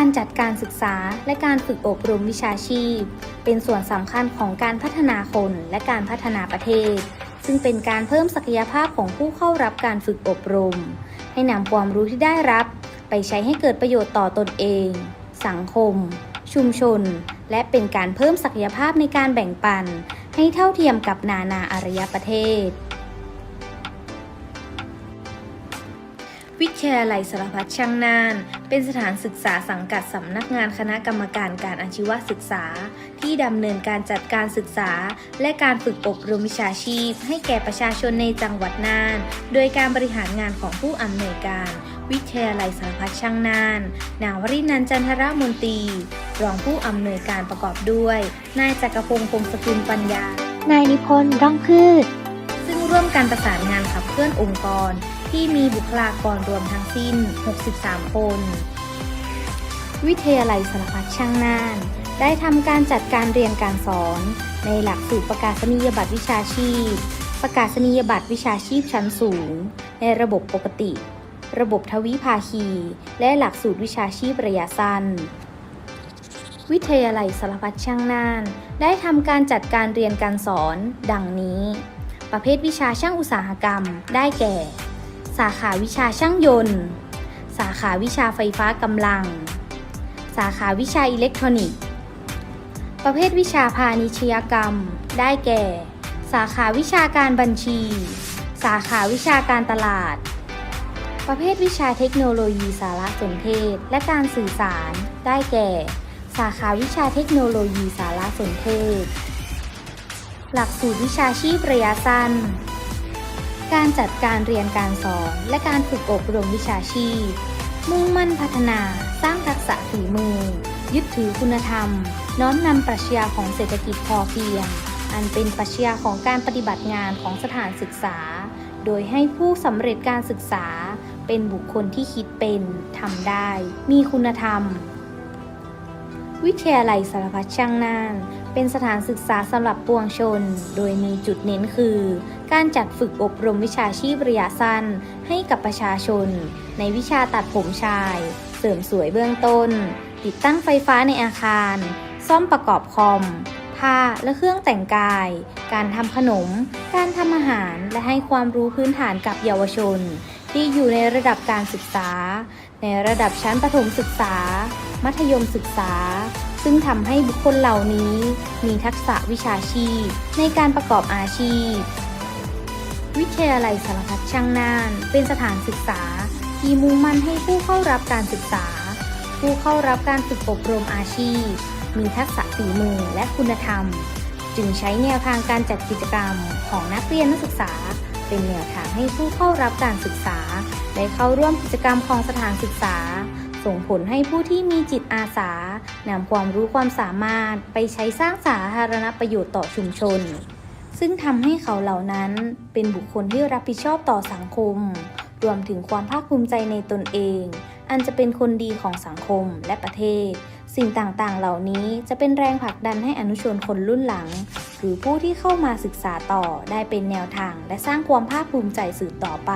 การจัดการศึกษาและการฝึกอบรมวิชาชีพ เป็นส่วนสำคัญของการพัฒนาคนและการพัฒนาประเทศ ซึ่งเป็นการเพิ่มศักยภาพของผู้เข้ารับการฝึกอบรม ให้นำความรู้ที่ได้รับ ไปใช้ให้เกิดประโยชน์ต่อตนเอง สังคม ชุมชน และเป็นการเพิ่มศักยภาพในการแบ่งปัน ให้เท่าเทียมกับนานาอารยประเทศวิทยาลัยสารพัดช่างน่าน เป็นสถานศึกษาสังกัดสำนักงานคณะกรรมการการอาชีวศึกษา ที่ดำเนินการจัดการศึกษา และการฝึกอบรมวิชาชีพ ให้แก่ประชาชนในจังหวัดน่าน โดยการบริหารงานของผู้อำนวยการ วิทยาลัยสารพัดช่างน่าน นางวรินันท์จันทรมนตรีรองผู้อำนวยการประกอบด้วย นายจักรพงศ์พงศกุลปัญญา นายนิพนธ์ร่องพืช ซึ่งร่วมกันประสานงานขับเคลื่อนองค์กร ที่มีบุคลากรรวมทั้งสิ้น 63 คน วิทยาลัยสารพัดช่างน่าน ได้ทำการจัดการเรียนการสอน ในหลักสูตรประกาศนียบัตรวิชาชีพ ประกาศนียบัตรวิชาชีพชั้นสูง ในระบบปกติ ระบบทวิภาคี และหลักสูตรวิชาชีพระยะสั้นวิทยาลัยสารพัดช่างน่าน ได้ทำการจัดการเรียนการสอน ดังนี้ ประเภทวิชาช่างอุตสาหกรรม ได้แก่ สาขาวิชาช่างยนต์ สาขาวิชาไฟฟ้ากำลัง สาขาวิชาอิเล็กทรอนิกส์ ประเภทวิชาพาณิชยกรรม ได้แก่ สาขาวิชาการบัญชี สาขาวิชาการตลาด ประเภทวิชาเทคโนโลยีสารสนเทศ และการสื่อสาร ได้แก่ สาขาวิชาเทคโนโลยีสารสนเทศ หลักสูตรวิชาชีพระยะสั้น การจัดการเรียนการสอน และการฝึกอบรมวิชาชีพ มุ่งมั่นพัฒนา สร้างทักษะฝีมือ ยึดถือคุณธรรม น้อมนำปรัชญาของเศรษฐกิจพอเพียง อันเป็นปรัชญาของการปฏิบัติงานของสถานศึกษา โดยให้ผู้สำเร็จการศึกษา เป็นบุคคลที่คิดเป็นทำได้ มีคุณธรรม วิทยาลัยสารพัดช่างน่าน เป็นสถานศึกษาสำหรับปวงชน โดยมีจุดเน้นคือ การจัดฝึกอบรมวิชาชีพระยะสั้น ให้กับประชาชน ในวิชาตัดผมชาย เสริมสวยเบื้องต้น ติดตั้งไฟฟ้าในอาคาร ซ่อมประกอบคอม ผ้าและเครื่องแต่งกาย การทำขนม การทำอาหาร และให้ความรู้พื้นฐานกับเยาวชน ที่อยู่ในระดับการศึกษา ในระดับชั้นประถมศึกษา มัธยมศึกษาซึ่งทำให้บุคคลเหล่านี้มีทักษะวิชาชีพในการประกอบอาชีพ วิทยาลัยสารพัดช่างน่าน เป็นสถานศึกษา ที่มุ่งมั่นให้ผู้เข้ารับการศึกษา ผู้เข้ารับการฝึกอบรมอาชีพ มีทักษะฝีมือและคุณธรรม จึงใช้แนวทางการจัดกิจกรรมของนักเรียนนักศึกษา เป็นแนวทางให้ผู้เข้ารับการศึกษา ได้เข้าร่วมกิจกรรมของสถานศึกษา ส่งผลให้ผู้ที่มีจิตอาสานำความรู้ความสามารถไปใช้สร้างสาธารณประโยชน์ต่อชุมชน ซึ่งทำให้เขาเหล่านั้นเป็นบุคคลที่รับผิดชอบต่อสังคม รวมถึงความภาคภูมิใจในตนเอง อันจะเป็นคนดีของสังคมและประเทศ สิ่งต่างๆ เหล่านี้จะเป็นแรงผลักดันให้อนุชนคนรุ่นหลัง หรือผู้ที่เข้ามาศึกษาต่อได้เป็นแนวทางและสร้างความภาคภูมิใจสืบต่อไป